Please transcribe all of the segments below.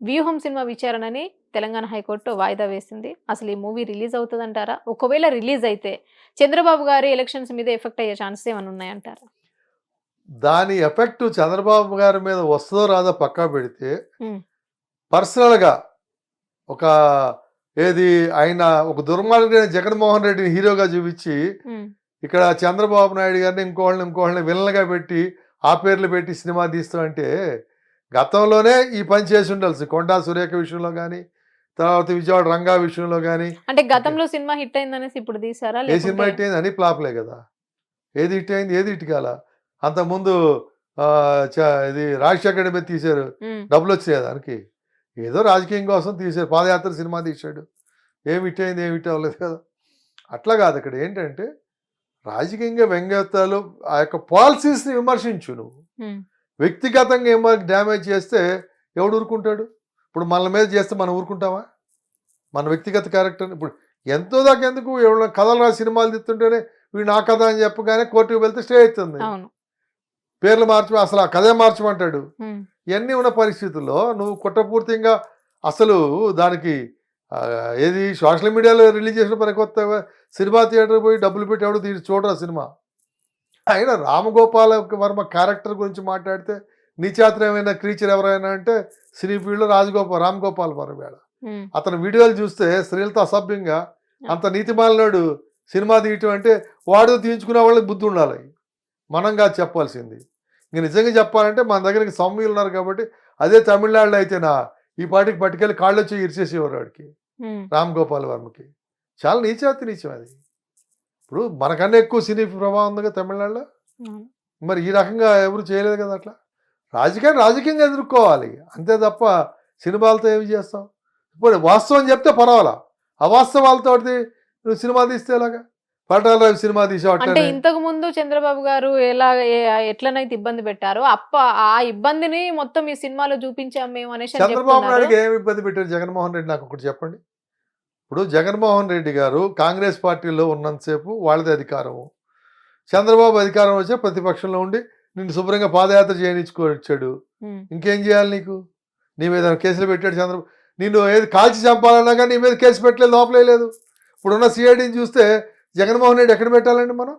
వ్యూహం cinema విచారణని Telangana high court వాయిదా వేసింది. అసలు ఈ మూవీ రిలీజ్ అవుతుందంటారా? ఒకవేళ రిలీజ్ అయితే చంద్రబాబు గారి ఎలక్షన్స్ మీద ఎఫెక్ట్ అయ్యే ఛాన్సెస్ ఏమైనా ఉన్నాయంటారా? దాని ఎఫెక్ట్ చంద్రబాబు గారి మీద వస్తుందో రాదో పక్కా పెడితే. పర్సనల్గా ఒక ఏది ఆయన ఒక దుర్మార్గుడైన జగన్మోహన్ రెడ్డిని హీరోగా చూపించి ఇక్కడ చంద్రబాబు నాయుడు గారిని ఇంకోళ్ళని ఇంకోళ్ళని విలన్గా పెట్టి ఆ పేర్లు పెట్టి సినిమా తీస్తామంటే గతంలోనే ఈ పని చేసి ఉండాల్సి కొండా సురేఖ విషయంలో కానీ తర్వాత విజయవాడ రంగా విషయంలో కానీ అంటే గతంలో సినిమా హిట్ అయిందనేసి ఇప్పుడు తీసారా ఏ సినిమా హిట్ అయింది? అని ఫ్లాప్లే కదా. ఏది హిట్ అయింది? ఏది హిట్ కాల? అంతకుముందు ఇది రాజశేఖర్ మీద తీశారు. డబ్బులు వచ్చాయి దానికి? ఏదో రాజకీయం కోసం తీశారు. పాదయాత్ర సినిమా తీశాడు. ఏం హిట్ అయింది? ఏం హిట్ అవ్వలేదు కదా. అట్లా కాదు ఇక్కడ. ఏంటంటే రాజకీయంగా వ్యంగ్యతలు ఆ యొక్క పాలసీస్ని విమర్శించు నువ్వు. వ్యక్తిగతంగా ఏమో డ్యామేజ్ చేస్తే ఎవడు ఊరుకుంటాడు? ఇప్పుడు మన మీద చేస్తే మనం ఊరుకుంటామా? మన వ్యక్తిగత క్యారెక్టర్ ఇప్పుడు ఎంతో దాకా ఎందుకు ఎవరైనా కథలు రాసి సినిమాలు తీస్తుంటేనే వీడు నా కథ అని చెప్పగానే కోర్టుకు వెళ్తే స్టే అవుతుంది. పేర్లు మార్చి అసలు ఆ కథే మార్చమంటాడు. ఇవన్నీ ఉన్న పరిస్థితుల్లో నువ్వు కుట్రపూర్తిగా అసలు దానికి ఏది సోషల్ మీడియాలో రిలీజ్ చేసిన పని కొత్త సినిమా థియేటర్ పోయి డబ్బులు పెట్టి ఎవడు తీసి చూడరా సినిమా? అయినా రామగోపాల వర్మ క్యారెక్టర్ గురించి మాట్లాడితే నీచాత్రమైన క్రీచర్ ఎవరైనా అంటే సినీ ఫీల్డ్లో రాజగోపాల్ రామ్ గోపాల్ వర్మ అతని వీడియోలు చూస్తే స్త్రీలతో అసభ్యంగా అంత నీతిమాలినాడు సినిమా తీయటం అంటే వాడు తీయించుకునే వాళ్ళకి బుద్ధి ఉండాలి. మనం కాదు చెప్పాల్సింది. ఇంక నిజంగా చెప్పాలంటే మన దగ్గరికి సౌమ్యులు ఉన్నారు కాబట్టి అదే తమిళనాడులో అయితే నా ఈ పాటికి పట్టుకెళ్ళి కాళ్ళు వచ్చి ఇరిచేసేవారు వాడికి. రామ్ గోపాల్ వర్మకి. చాలా నీచాతి నీచం అది. ఇప్పుడు మనకన్నా ఎక్కువ సినీ ప్రభావం ఉందిగా తమిళనాడులో. మరి ఈ రకంగా ఎవరు చేయలేదు కదా అట్లా. రాజకీయాన్ని రాజకీయంగా ఎదుర్కోవాలి. అంతే తప్ప సినిమాలతో ఏమి చేస్తాం? ఇప్పుడు వాస్తవం చెప్తే పర్వాలా? అవాస్తవాలతో నువ్వు సినిమా తీస్తే ఎలాగా? పటాల రవి సినిమా అంటే తీసేవాటే ఇంతకు ముందు చంద్రబాబు గారు ఎలా ఎట్లనైతే ఇబ్బంది పెట్టారో అప్ప ఆ ఇబ్బందిని మొత్తం ఈ సినిమాలో చూపించాం మేము అనేసి అని చంద్రబాబు. నాయుడుకి ఏమి ఇబ్బంది పెట్టారు? జగన్మోహన్ రెడ్డి నాకు ఒకటి చెప్పండి. ఇప్పుడు జగన్మోహన్ రెడ్డి గారు కాంగ్రెస్ పార్టీలో ఉన్నంతసేపు వాళ్ళది అధికారము. చంద్రబాబు అధికారం వచ్చే ప్రతిపక్షంలో ఉండి నిన్ను శుభ్రంగా పాదయాత్ర చేయనిచ్చుకొచ్చాడు ఇంకేం చేయాలి నీకు? నీ మీద కేసులు పెట్టాడు చంద్రబాబు నిన్ను ఏది కాల్చి చంపాలన్నా కానీ నీ మీద కేసు పెట్టలేదు లోపలే లేదు. ఇప్పుడున్న సిఐడిని చూస్తే జగన్మోహన్ రెడ్డి ఎక్కడ పెట్టాలండి మనం?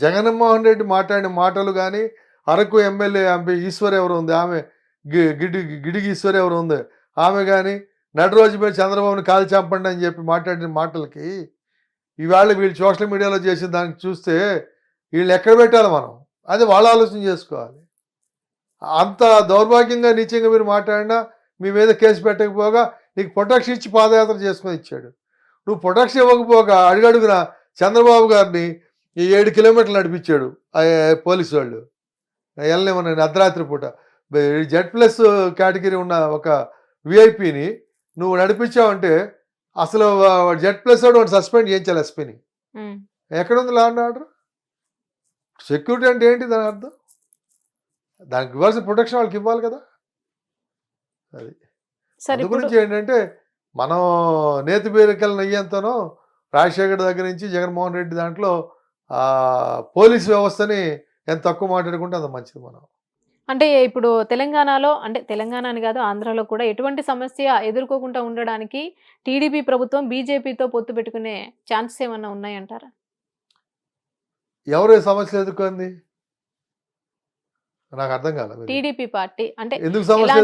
జగన్మోహన్ రెడ్డి మాట్లాడిన మాటలు కానీ అరకు ఎమ్మెల్యే ఎంపీ ఈశ్వర్ ఎవరు ఉంది? ఆమె గిడి గిడిగి ఈశ్వర్ ఎవరు ఉంది? ఆమె కానీ నటరోజు మీద చంద్రబాబుని కాల్ చంపండి అని చెప్పి మాట్లాడిన మాటలకి ఈవేళ వీళ్ళు సోషల్ మీడియాలో చేసిన దానికి చూస్తే వీళ్ళు ఎక్కడ పెట్టాలి మనం? అది వాళ్ళు ఆలోచన చేసుకోవాలి. అంత దౌర్భాగ్యంగా నీచంగా మీరు మాట్లాడినా మీ మీద కేసు పెట్టకపోగా నీకు ప్రొటెక్షన్ ఇచ్చి పాదయాత్ర చేసుకొని ఇచ్చాడు. నువ్వు ప్రొటెక్షన్ ఇవ్వకపోగా అడుగడుగున చంద్రబాబు గారిని ఈ ఏడు కిలోమీటర్లు నడిపించాడు పోలీసు వాళ్ళు. వెళ్ళలేమని అర్ధరాత్రి పూట. జెడ్ ప్లస్ కేటగిరీ ఉన్న ఒక విఐపిని నువ్వు నడిపించావంటే అసలు జెడ్ ప్లస్ వాడు వాడు సస్పెండ్ చేయించాలి ఎస్పీని ఉమ్. ఎక్కడుంది లా అండ్ ఆర్డర్ సెక్యూరిటీ అంటే ఏంటి దాని అర్థం? దానికి ఇవ్వాల్సిన ప్రొటెక్షన్ వాళ్ళకి ఇవ్వాలి కదా. అది. అందు గురించి ఏంటంటే మనం నేతి బీరకల నెయ్యంతనో రాజశేఖర్ దగ్గర నుంచి జగన్మోహన్ రెడ్డి దాంట్లో పోలీస్ వ్యవస్థని ఎంత తక్కువ మాట్లాడుకుంటే అంత మంచిది మనం. అంటే ఇప్పుడు తెలంగాణలో అంటే తెలంగాణ అని కాదు ఆంధ్రాలో కూడా ఎటువంటి సమస్య ఎదుర్కోకుండా ఉండడానికి టీడీపీ ప్రభుత్వం బీజేపీతో పొత్తు పెట్టుకునే ఛాన్సెస్ ఏమన్నా ఉన్నాయంటారా? ఎవరు ఈ సమస్యలు ఎదుర్కొంది? నాకు అర్థం కాలేదు. టీడీపీ పార్టీ అంటే ఎందుకు సమస్య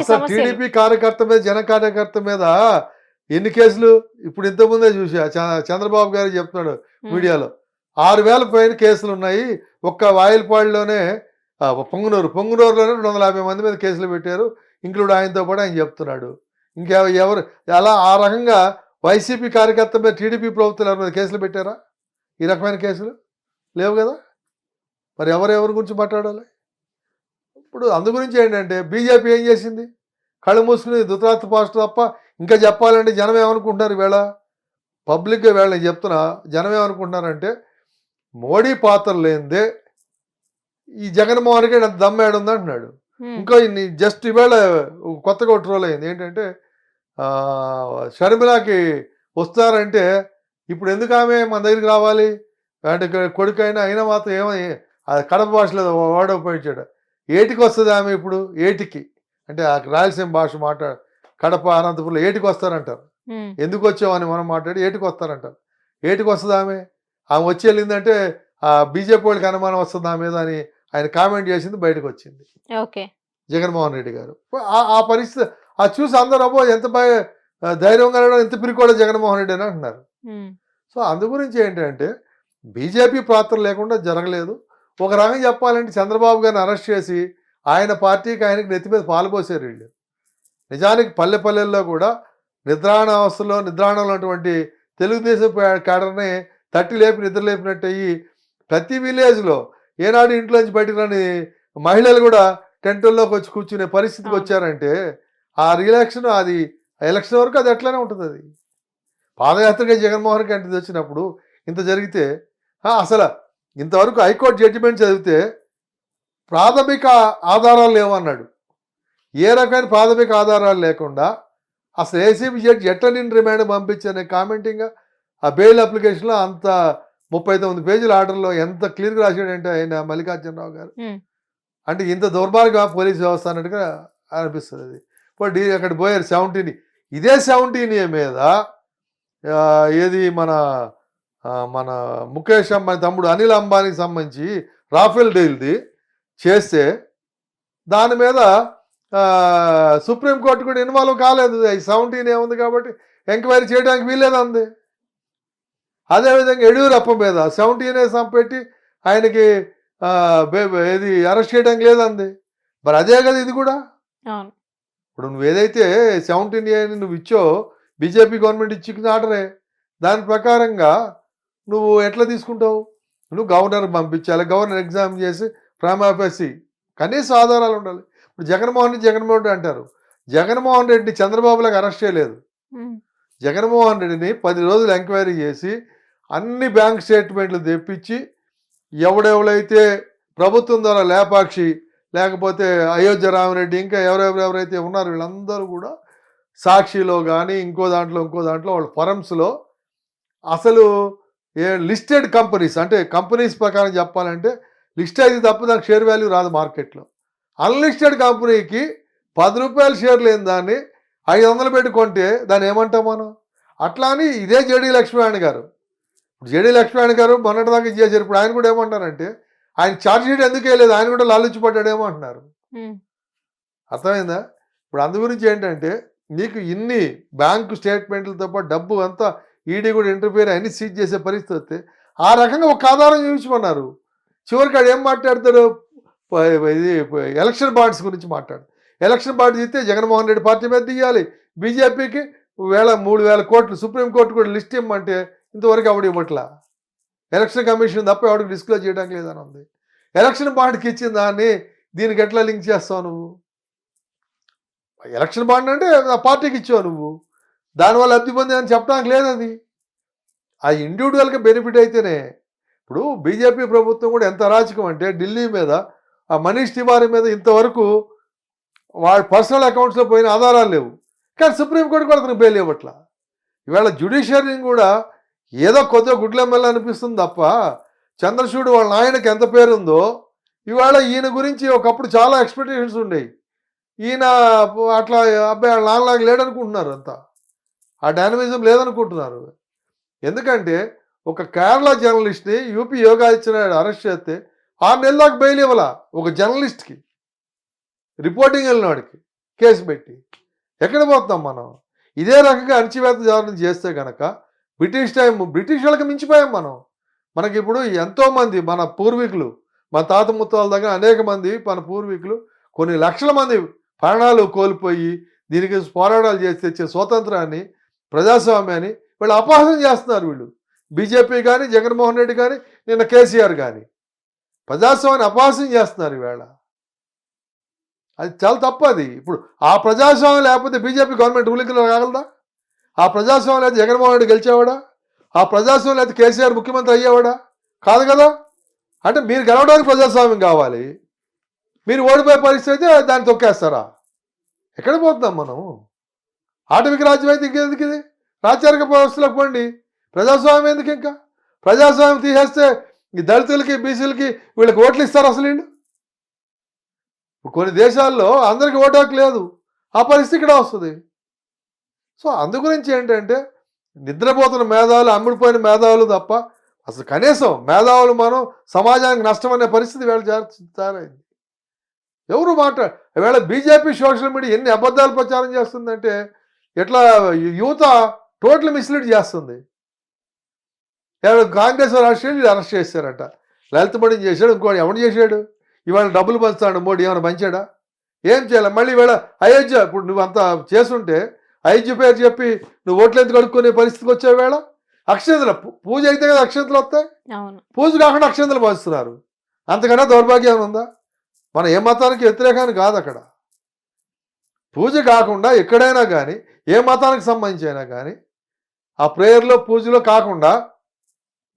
అసలు టీడీపీ కార్యకర్త మీద జన కార్యకర్త మీద ఎన్ని కేసులు? ఇప్పుడు ఇంతకుముందే చూసా చంద్రబాబు గారు చెప్తున్నాడు మీడియాలో. ఆరు వేల పైన కేసులు ఉన్నాయి ఒక్క వాయిల్పాడులోనే పొంగునూరు పొంగునూరులోనే రెండు వందల యాభై మంది మీద కేసులు పెట్టారు. ఇంక్లూడ్ ఆయనతో పాటు ఆయన చెప్తున్నాడు. ఇంకా ఎవరు అలా ఆ రకంగా వైసీపీ కార్యకర్త మీద టీడీపీ ప్రభుత్వం ఎవరి మీద కేసులు పెట్టారా? ఈ రకమైన కేసులు? లేవు కదా? మరి ఎవరెవరి గురించి మాట్లాడాలి? ఇప్పుడు అందు గురించి ఏంటంటే బీజేపీ ఏం చేసింది? కళ్ళు మూసుకుని దుతరాత్ర పాస్టర్ తప్ప ఇంకా చెప్పాలంటే జనం ఏమనుకుంటున్నారు వీళ్ళ పబ్లిక్గా వేళ నేను చెప్తున్నా జనం ఏమనుకుంటున్నారంటే మోడీ పాత్ర లేనిదే ఈ జగన్మోహన్ రెడ్డి అంత దమ్మేడు ఉంది అంటున్నాడు. ఇంకో ఇన్ని జస్ట్ ఈవేళ కొత్తగా ఒక ట్రోల్ అయింది. ఏంటంటే షర్మిలాకి వస్తారంటే ఇప్పుడు ఎందుకు ఆమె మన దగ్గరికి రావాలి? అంటే కొడుకు అయినా అయినా మాత్రం ఏమని ఆ కడప భాషలో వాడకపోయించాడు ఏటికి వస్తుంది ఆమె ఇప్పుడు? ఏటికి? అంటే ఆ రాయలసీమ భాష మాట్లా కడప అనంతపురంలో ఏటికి వస్తారంటారు. ఎందుకు వచ్చామని మనం మాట్లాడి ఏటికి వస్తారంటారు. ఏటికి వస్తుంది ఆమె? ఆమె వచ్చి వెళ్ళిందంటే ఆ బీజేపీ వాళ్ళకి అనుమానం వస్తుంది ఆమె మీద అని ఆయన కామెంట్ చేసింది బయటకు వచ్చింది ఓకే. జగన్మోహన్ రెడ్డి గారు. ఆ- ఆ పరిస్థితి ఆ చూసి అందరూ అబ్బో ఎంత ధైర్యంగా ఎంత పిరికోడో జగన్మోహన్ రెడ్డి అని అంటున్నారు. సో అందు గురించి ఏంటంటే బీజేపీ పాత్ర లేకుండా జరగలేదు. ఒక రకంగా చెప్పాలంటే చంద్రబాబు గారిని అరెస్ట్ చేసి ఆయన పార్టీకి ఆయనకి నెత్తి మీద పాలుపోసారు వీళ్ళు. నిజానికి పల్లె పల్లెల్లో కూడా నిద్రాణ అవస్థలో నిద్రాణంలో ఉన్నటువంటి తెలుగుదేశం కేడర్ని తట్టి లేపి నిద్ర లేపినట్టు అయ్యి ప్రతి విలేజ్లో ఏనాడు ఇంట్లోంచి బయటకు రాని మహిళలు కూడా టెంటుల్లోకి వచ్చి కూర్చునే పరిస్థితికి. వచ్చారంటే ఆ రియాక్షన్ అది ఎలక్షన్ వరకు అది ఎట్లానే ఉంటుంది అది పాదయాత్రగా జగన్మోహన్ రెడ్డి అంటే వచ్చినప్పుడు ఇంత జరిగితే అసలు ఇంతవరకు హైకోర్టు జడ్జిమెంట్ చదివితే ప్రాథమిక ఆధారాలు లేవన్నాడు ఏ రకమైన ప్రాథమిక ఆధారాలు లేకుండా అసలు ఏసీబీ జడ్జి ఎట్లా నేను రిమాండ్ పంపించనే కామెంటింగ్ ఆ బెయిల్ అప్లికేషన్లో అంత ముప్పై తొమ్మిది పేజీల ఆర్డర్లో ఎంత క్లియర్గా రాశాడంటే ఆయన మల్లికార్జునరావు గారు? అంటే ఇంత దౌర్మార్గం పోలీస్ వ్యవస్థ అన్నట్టుగా అనిపిస్తుంది అది. ఇప్పుడు డీ అక్కడ పోయారు సెవెంటీన్. ఇదే సెవెంటీన్ మీద ఏది మన మన ముఖేష్ అంబానీ తమ్ముడు అనిల్ అంబానీకి సంబంధించి రాఫెల్ డీల్ది చేస్తే దాని మీద సుప్రీంకోర్టు కూడా ఇన్వాల్వ్ కాలేదు. ఈ సెవెంటీన్ ఏముంది కాబట్టి ఎంక్వైరీ చేయడానికి వీల్లేదు అంది. అదేవిధంగా యడ్యూరప్ప మీద సెవెంటీన్ పెట్టి ఆయనకి ఏది అరెస్ట్ చేయడానికి లేదంది. మరి అదే కదా ఇది కూడా? ఇప్పుడు నువ్వు ఏదైతే సెవెంటీన్ ఏ నువ్వు ఇచ్చో బీజేపీ గవర్నమెంట్ ఇచ్చిన ఆర్డరే దాని ప్రకారంగా నువ్వు ఎట్లా తీసుకుంటావు? నువ్వు గవర్నర్ పంపించాలి గవర్నర్ ఎగ్జామ్ చేసి ప్రామాపేసి కనీస ఆధారాలు ఉండాలి. ఇప్పుడు జగన్మోహన్ రెడ్డి జగన్మోహన్ రెడ్డి అంటారు. జగన్మోహన్ రెడ్డిని చంద్రబాబులకు అరెస్ట్ చేయలేదు. జగన్మోహన్ రెడ్డిని పది రోజులు ఎంక్వైరీ చేసి అన్ని బ్యాంక్ స్టేట్మెంట్లు తెప్పించి ఎవడెవడైతే ప్రభుత్వం ద్వారా లేపాక్షి లేకపోతే అయోధ్య రామరెడ్డి ఇంకా ఎవరెవరెవరైతే ఉన్నారో వీళ్ళందరూ కూడా సాక్షిలో కానీ ఇంకో దాంట్లో ఇంకో దాంట్లో వాళ్ళ ఫరమ్స్లో అసలు ఏ లిస్టెడ్ కంపెనీస్ అంటే కంపెనీస్ ప్రకారం చెప్పాలంటే లిస్ట్ అయితే తప్ప దానికి షేర్ వాల్యూ రాదు మార్కెట్లో. అన్లిస్టెడ్ కంపెనీకి పది రూపాయల షేర్ లేని దాన్ని ఐదు వందలు పెట్టి కొంటే దాన్ని ఏమంటాం మనం? అట్లా అని ఇదే జేడీ లక్ష్మీనారాయణ గారు. ఇప్పుడు జేడీ లక్ష్మీనారాయణ గారు మొన్నటిదాకా ఇది చేశారు ఇప్పుడు ఆయన కూడా ఏమంటారంటే ఆయన ఛార్జ్ షీట్ ఎందుకు వేయలేదు? ఆయన కూడా లాలుచి పడ్డాడేమో అంటున్నారు. అర్థమైందా? ఇప్పుడు అందు గురించి ఏంటంటే నీకు ఇన్ని బ్యాంకు స్టేట్మెంట్లతో పాటు డబ్బు అంతా ఈడీ కూడా ఇంటర్ఫియర్ అన్ని సీజ్ చేసే పరిస్థితి వస్తే ఆ రకంగా ఒక ఆధారం చూపించమన్నారు. చివరికి ఆడు ఏం మాట్లాడతారు ప- ఇది ఎలక్షన్ బాండ్స్ గురించి మాట్లాడు. ఎలక్షన్ బాండ్స్ ఇస్తే జగన్మోహన్ రెడ్డి పార్టీ మీద తీయాలి. బీజేపీకి వేల మూడు వేల కోట్లు సుప్రీంకోర్టు కూడా లిస్ట్ ఇమ్మంటే ఇంతవరకు ఎవడు ఇవ్వట్లా? ఎలక్షన్ కమిషన్ తప్ప ఎవడికి డిస్క్లోజ్ చేయడానికి లేదని ఉంది. ఎలక్షన్ బాండ్కి ఇచ్చిన దాన్ని దీనికి ఎట్లా లింక్ చేస్తావు నువ్వు? ఎలక్షన్ బాండ్ అంటే పార్టీకి ఇచ్చావు నువ్వు. దానివల్ల లబ్ధి పొంది అని చెప్పడానికి లేదు అది ఆ ఇండివిజువల్గా బెనిఫిట్ అయితేనే. ఇప్పుడు బీజేపీ ప్రభుత్వం కూడా ఎంత అరాచకం అంటే ఢిల్లీ మీద ఆ మనీష్ తివారీ మీద ఇంతవరకు వాళ్ళ పర్సనల్ అకౌంట్స్లో పోయిన ఆధారాలు లేవు. కానీ సుప్రీంకోర్టు కూడా అతనికి బెయిల్ ఇవ్వట్లా. ఇవాళ జ్యుడిషియరీని కూడా ఏదో కొద్దిగా గుడ్లెమ్మెల్లి అనిపిస్తుంది తప్ప చంద్రచూడు వాళ్ళ నాయనకి ఎంత పేరుందో ఇవాళ ఈయన గురించి ఒకప్పుడు చాలా ఎక్స్పెక్టేషన్స్ ఉండేవి. ఈయన అట్లా అబ్బాయి వాళ్ళ నాన్నలాగా లేడనుకుంటున్నారు అంతా. ఆ డైనమిజం లేదనుకుంటున్నారు. ఎందుకంటే ఒక కేరళ జర్నలిస్ట్ని యూపీ యోగాదిత్యనాయుడు అరెస్ట్ చేస్తే ఆరు నెలల దాకా బెయిల్ ఇవ్వాల ఒక జర్నలిస్ట్కి రిపోర్టింగ్ వెళ్ళినవాడికి కేసు పెట్టి. ఎక్కడ పోతాం మనం? ఇదే రకంగా అణచివేత దారుణం చేస్తే కనుక బ్రిటిష్ టైం బ్రిటిష్ వాళ్ళకి మించిపోయాం మనం. మనకి ఇప్పుడు ఎంతోమంది మన పూర్వీకులు మన తాత ముత్తాల దగ్గర అనేక మంది మన పూర్వీకులు కొన్ని లక్షల మంది ప్రాణాలు కోల్పోయి దీనికి పోరాటాలు చేసి తెచ్చే స్వాతంత్రాన్ని ప్రజాస్వామ్యాన్ని వీళ్ళు అపహాసం చేస్తున్నారు వీళ్ళు. బీజేపీ కానీ జగన్మోహన్ రెడ్డి కానీ నిన్న కేసీఆర్ కానీ ప్రజాస్వామ్యాన్ని అపహాసం చేస్తున్నారు ఈవేళ. అది చాలా తప్పు అది. ఇప్పుడు ఆ ప్రజాస్వామ్యం లేకపోతే బీజేపీ గవర్నమెంట్ రూలింగ్లో రాగలదా? ఆ ప్రజాస్వామ్యం అయితే జగన్మోహన్ రెడ్డి గెలిచేవాడా? ఆ ప్రజాస్వామ్యం అయితే కేసీఆర్ ముఖ్యమంత్రి అయ్యేవాడా? కాదు కదా? అంటే మీరు గెలవడానికి ప్రజాస్వామ్యం కావాలి. మీరు ఓడిపోయే పరిస్థితి అయితే దాన్ని తొక్కేస్తారా? ఎక్కడ పోతున్నాం మనం? ఆటవిక రాజ్యం అయితే ఇంకెందుకు ఇది? రాచరిక వ్యవస్థలకు పోండి. ప్రజాస్వామ్యం ఎందుకు ఇంకా? ప్రజాస్వామ్యం తీసేస్తే ఈ దళితులకి బీసీలకి వీళ్ళకి ఓట్లు ఇస్తారు అసలు వీళ్ళు? కొన్ని దేశాల్లో అందరికి ఓటు హక్కు లేదు. ఆ పరిస్థితి ఇక్కడ వస్తుంది. సో అందు గురించి ఏంటంటే నిద్రపోతున్న మేధావులు అమ్ముడిపోయిన మేధావులు తప్ప అసలు కనీసం మేధావులు మనం సమాజానికి నష్టం అనే పరిస్థితి వేళ తయారైంది. ఎవరు మాట వేళ బీజేపీ సోషల్ మీడియా ఎన్ని అబద్ధాలు ప్రచారం చేస్తుందంటే ఎట్లా యువత టోటల్ మిస్లీడ్ చేస్తుంది. కాంగ్రెస్ వాళ్ళు అరెస్ట్ చేసి అరెస్ట్ చేశారట. లలిత మోడీని చేశాడు ఇంకోటి ఎవడు చేశాడు? ఇవాళ డబ్బులు పంచుతాడు మోడీ ఏమైనా పంచాడా? ఏం చేయాలి? మళ్ళీ ఇవాళ అయోధ్య ఇప్పుడు నువ్వు అంత చేస్తుంటే అయోధ్య పేరు చెప్పి నువ్వు ఓట్లు ఎందుకు కడుక్కునే పరిస్థితికి వచ్చావు వేళ అక్షంతలు పూజ అయితే కదా అక్షంతలు వస్తాయి? పూజ కాకుండా అక్షంతలు పంచుతున్నారు అంతకన్నా దౌర్భాగ్యం ఉందా? మన ఏ మతానికి వ్యతిరేకాన్ని కాదు అక్కడ. పూజ కాకుండా ఎక్కడైనా కానీ ఏ మతానికి సంబంధించి అయినా కానీ ఆ ప్రేయర్లో పూజలో కాకుండా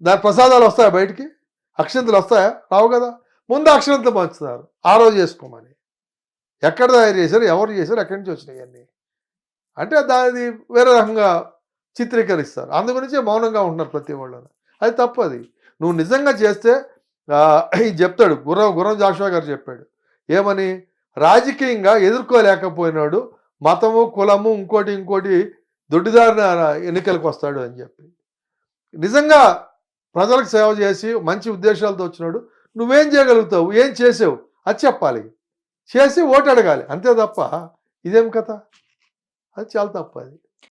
దాని ప్రసాదాలు వస్తాయా బయటికి? అక్షంతలు వస్తాయా? రావు కదా. ముందు అక్షంతలు పంచుతున్నారు ఆ రోజు చేసుకోమని. ఎక్కడ తయారు చేశారు ఎవరు చేశారు ఎక్కడి నుంచి వచ్చినాయి అన్నీ? అంటే దాని వేరే రకంగా చిత్రీకరిస్తారు. అందు గురించే మౌనంగా ఉంటున్నారు ప్రతి వాళ్ళు అది తప్పది నువ్వు నిజంగా చేస్తే ఇది చెప్తాడు గుర్రం గుర్రం జాషువా గారు చెప్పాడు. ఏమని? రాజకీయంగా ఎదుర్కోలేకపోయినాడు మతము కులము ఇంకోటి ఇంకోటి దొడ్డిదారిన ఎన్నికలకు వస్తాడు అని చెప్పి. నిజంగా ప్రజలకు సేవ చేసి మంచి ఉద్దేశాలతో వచ్చినాడు. నువ్వేం చేయగలుగుతావు? ఏం చేసావు? అది చెప్పాలి. చేసి ఓటు అడగాలి. అంతే తప్ప ఇదేం కథ? అది చాలా తప్ప అది